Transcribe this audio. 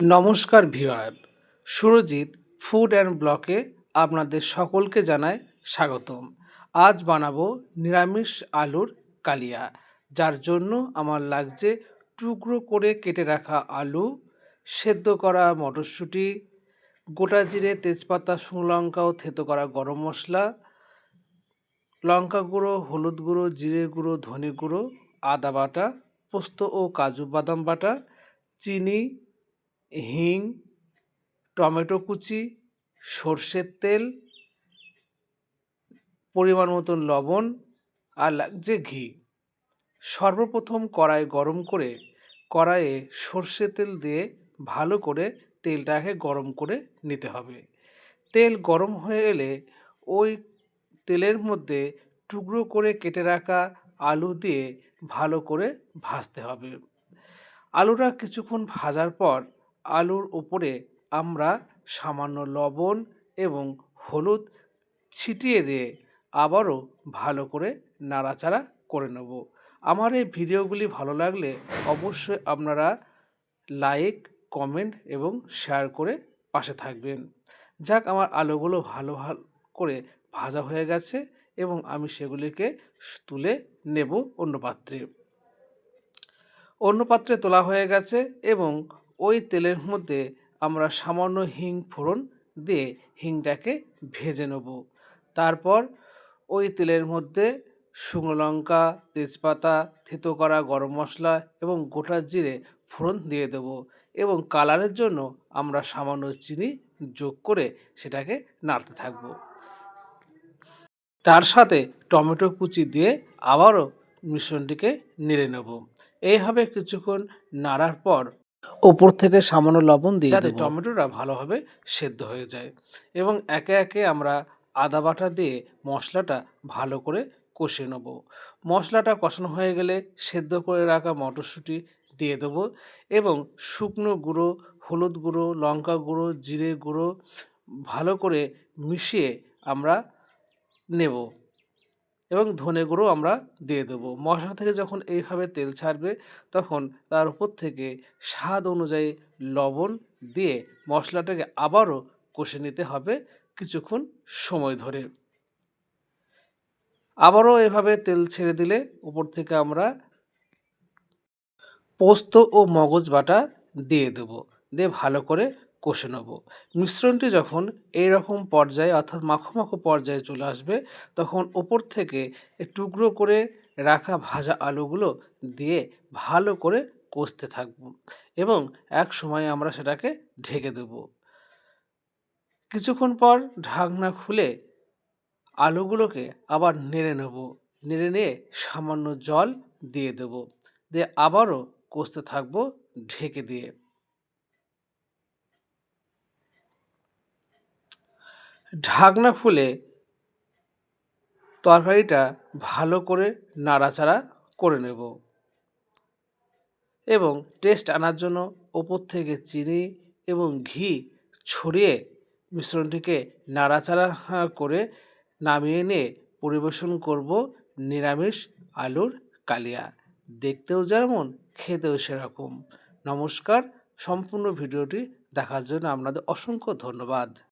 নমস্কার ভিওয়ার Surajit food and ব্লকে আপনাদের সকলকে জানায় স্বাগতম। আজ বানাবো নিরামিষ আলুর কালিয়া, যার জন্য আমার লাগছে টুকরো করে কেটে রাখা আলু, সেদ্ধ করা মটরশুঁটি, গোটা জিরে তেজপাতা, শুকনো লঙ্কা ও থেতো করা গরম মশলা, লঙ্কা গুঁড়ো, হলুদ গুঁড়ো, জিরে গুঁড়ো, ধনে গুঁড়ো, আদা বাটা, পোস্ত ও কাজু বাদাম বাটা, চিনি হিং, টমেটো কুচি, সর্ষের তেল, পরিমাণ মতন লবণ আর লাগছে ঘি। সর্বপ্রথম কড়াই গরম করে কড়াইয়ে সর্ষে তেল দিয়ে ভালো করে তেলটাকে গরম করে নিতে হবে। তেল গরম হয়ে এলে ওই তেলের মধ্যে টুকরো করে কেটে রাখা আলু দিয়ে ভালো করে ভাজতে হবে। আলুটা কিছুক্ষণ ভাজার পর আলুর উপরে আমরা সামান্য লবণ এবং হলুদ ছিটিয়ে দিয়ে আবারও ভালো করে নাড়াচাড়া করে নেব। আমার এই ভিডিওগুলি ভালো লাগলে অবশ্যই আপনারা লাইক, কমেন্ট এবং শেয়ার করে পাশে থাকবেন। যাক, আমার আলুগুলো ভালো ভালো করে ভাজা হয়ে গেছে এবং আমি সেগুলিকে তুলে নেব অন্য পাত্রে। অন্য পাত্রে তোলা হয়ে গেছে এবং ওই তেলের মধ্যে আমরা সামান্য হিং ফোড়ন দিয়ে হিংটাকে ভেজে নেব। তারপর ওই তেলের মধ্যে শুকনো লঙ্কা, তেজপাতা, থেতো করা গরম মশলা এবং গোটা জিরে ফোড়ন দিয়ে দেব এবং কালারের জন্য আমরা সামান্য চিনি যোগ করে সেটাকে নাড়তে থাকব। তার সাথে টমেটো কুচি দিয়ে আবারও মিশ্রণটিকে নেড়ে নেব। এইভাবে কিছুক্ষণ নাড়ার পর ওপর থেকে সামান্য লবণ দিয়ে যাতে টমেটোটা ভালোভাবে সেদ্ধ হয়ে যায় এবং একে একে আমরা আদা বাটা দিয়ে মশলাটা ভালো করে কষে নেব। মশলাটা কষানো হয়ে গেলে সেদ্ধ করে রাখা মটরশুঁটি দিয়ে দেবো এবং শুকনো গুঁড়ো হলুদ গুঁড়ো লঙ্কা গুঁড়ো জিরে গুঁড়ো ভালো করে মিশিয়ে আমরা নেব। এবং ধনে গুঁড়ো আমরা দিয়ে দেবো। মশলা থেকে যখন এইভাবে তেল ছাড়বে, তখন তার উপর থেকে স্বাদ অনুযায়ী লবণ দিয়ে মশলাটাকে আবারও কষে নিতে হবে কিছুক্ষণ সময় ধরে। আবারও এভাবে তেল ছেড়ে দিলে উপর থেকে আমরা পোস্ত ও মগজ বাটা দিয়ে দেবো। দিয়ে ভালো করে কষে নেব। মিশ্রণটি যখন এই রকম পর্যায়ে অর্থাৎ মাখো মাখো পর্যায়ে চলে আসবে, তখন ওপর থেকে টুকরো করে রাখা ভাজা আলুগুলো দিয়ে ভালো করে কষতে থাকব এবং এক সময় আমরা সেটাকে ঢেকে দেব। কিছুক্ষণ পর ঢাকনা খুলে আলুগুলোকে আবার নেড়ে নেব। নেড়ে নিয়ে সামান্য জল দিয়ে দেব। দিয়ে আবারও কষতে থাকব ঢেকে দিয়ে। ঢাকনা খুলে তরকারিটা ভালো করে নাড়াচাড়া করে নেব এবং টেস্ট আনার জন্য ওপর থেকে চিনি এবং ঘি ছড়িয়ে মিশ্রণটিকে নাড়াচাড়া করে নামিয়ে নিয়ে পরিবেশন করব নিরামিষ আলুর কালিয়া। দেখতেও যেমন খেতেও সেরকম। নমস্কার, সম্পূর্ণ ভিডিওটি দেখার জন্য আপনাদের অসংখ্য ধন্যবাদ।